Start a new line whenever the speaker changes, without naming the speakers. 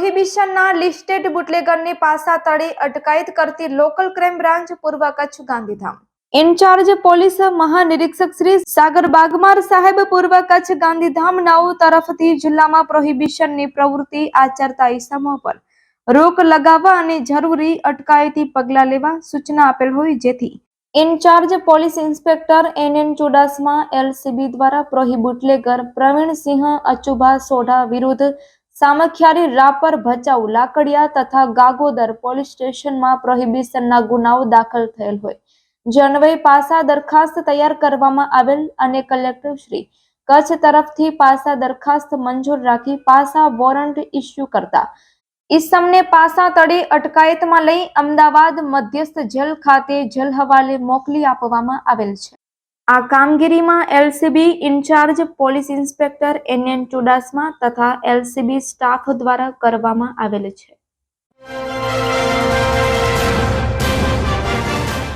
પ્રોહિબિશનના listed બુટલેગરની પાસા તળે અટકાયત કરતી લોકલ ક્રાઇમ બ્રાન્ચ પૂર્વ કચ્છ ગાંધીધામ. ઇન્ચાર્જ પોલીસ મહાનિરીક્ષક શ્રી સાગર બાગમાર સાહેબ પૂર્વ કચ્છ ગાંધીધામ નવ તરફથી જિલ્લામાં પ્રોહિબિશનની પ્રવૃત્તિ આચરતા ઇસમો પર રોક લગાવવા અને જરૂરી અટકાયતી પગલાં લેવા સૂચના આપેલ હોય જેથી incharge police inspector N N Chudasama LCB દ્વારા પ્રોહિબુટલેગર પ્રવીણસિંહ અચુભા સોઢા વિરુદ્ધ સામખિયારી રાપર ભચાઉ લાકડિયા તથા ગાગોદર પોલીસ સ્ટેશનમાં પ્રોહિબિશનના ગુનાઓ દાખલ થયેલ હોય. જે પાસા દરખાસ્ત તૈયાર કરવામાં આવેલ અને કલેક્ટર શ્રી કચ્છ તરફથી પાસા દરખાસ્ત મંજૂર રાખી પાસા વોરંટ ઇસ્યુ કરતા. ઈસમને પાસા તળે અટકાયતમાં લઈ અમદાવાદ મધ્યસ્થ જેલ ખાતે જેલ હવાલે મોકલી આપવામાં આવેલ છે. આ કામગીરીમાં LCB incharge police inspector NN Chudasama તથા એલસીબી સ્ટાફ દ્વારા કરવામાં આવેલ છે.